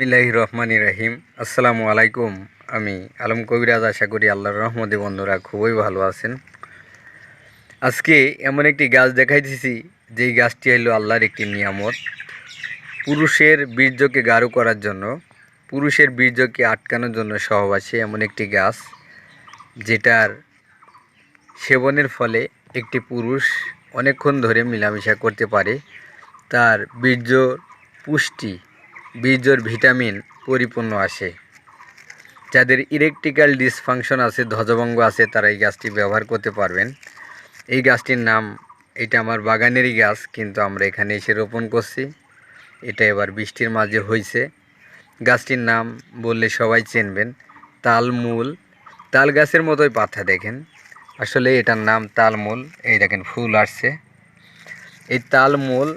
বিসমিল্লাহ রহমানি রাহিম। আসসালামু আলাইকুম। আমি আলম কবিরাজ, আশা করি আল্লাহর রহমদে বন্ধুরা খুবই ভালো আছেন। আজকে এমন একটি গাছ দেখাইতেছি, যেই গাছটি হলো আল্লাহর একটি নিয়ামত। পুরুষের বীর্যকে গাঢ় করার জন্য, পুরুষের বীর্যকে আটকানোর জন্য সহবাসী এমন একটি গাছ, যেটার সেবনের ফলে একটি পুরুষ অনেকক্ষণ ধরে মেলামেশা করতে পারে। তার বীর্য পুষ্টি বীর্যর ভিটামিন পরিপূর্ণ আসে। যাদের ইলেকট্রিক্যাল ডিসফাংশন আছে, ধ্বজভঙ্গ আছে, তারা এই গাছটি ব্যবহার করতে পারবেন। এই গাছটির নাম, এটা আমার বাগানেরই গাছ, কিন্তু আমরা এখানে এসে রোপণ করছি। এটা এবার বৃষ্টির মাঝে হয়েছে গাছটির নাম বললে সবাই চিনবেন, তালমূল। তাল গাছের মতোই পাতা দেখেন। আসলে এটার নাম তালমূল, এই দেখেন ফুল আসছে। এই তালমূল,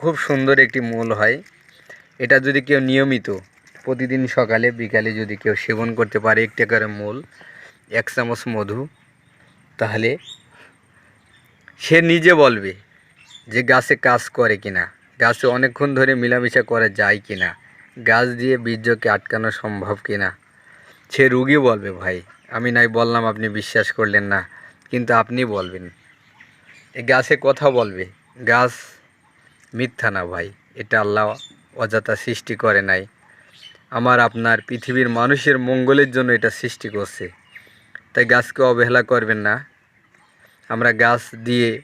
খুব সুন্দর একটি মূল হয়। এটা যদি কেউ নিয়মিত প্রতিদিন সকালে, বিকালে যদি কেউ সেবন করতে পারে একটি করে মূল, এক চামচ মধু, তাহলে সে নিজে বলবে যে গাছে কাজ করে কিনা, গাছে অনেকক্ষণ ধরে মেলামেশা করা যায় কিনা, গাছ দিয়ে বীর্যকে আটকানো সম্ভব কিনা। সে রুগী বলবে, ভাই, আমি নাই বললাম আপনি বিশ্বাস করলেন না। কিন্তু আপনি বলবেন। এই গাছে কথা বলবে, গাছ মিথ্যা না ভাই, এটা আল্লাহ অযথা সৃষ্টি করে নাই। আমার আপনার পৃথিবীর মানুষের মঙ্গলের জন্য এটা সৃষ্টি করছে। তাই গাছকে অবহেলা করবেন না। আমরা গাছ দিয়ে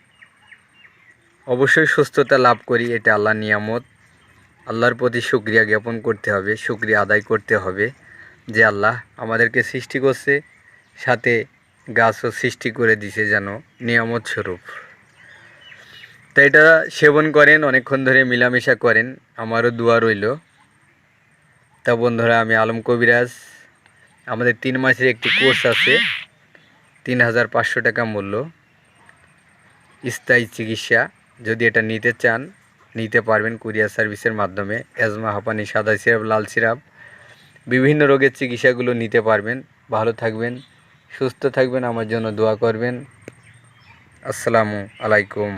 অবশ্যই সুস্থতা লাভ করি, এটা আল্লাহ নিয়ামত। আল্লাহর প্রতি শুক্রিয়া জ্ঞাপন করতে হবে শুক্রিয়া আদায় করতে হবে যে আল্লাহ আমাদেরকে সৃষ্টি করছে, সাথে গাছও সৃষ্টি করে দিছে যেন নিয়ামত স্বরূপ। তো এটা সেবন করেন, অনেকক্ষণ ধরে মিলামেশা করেন, আমারও দোয়া রইল। তা বন্ধুরা, আমি আলম কবিরাজ, আমাদের তিন মাসের একটি কোর্স আছে, তিন হাজার পাঁচশো টাকা মূল্য, স্থায়ী চিকিৎসা। যদি এটা নিতে চান, নিতে পারবেন কুরিয়ার সার্ভিসের মাধ্যমে অ্যাজমা হাঁপানি, সাদা সিরাপ, লাল সিরাপ, বিভিন্ন রোগের চিকিৎসাগুলো নিতে পারবেন। ভালো থাকবেন, সুস্থ থাকবেন, আমার জন্য দোয়া করবেন। আসসালামু আলাইকুম।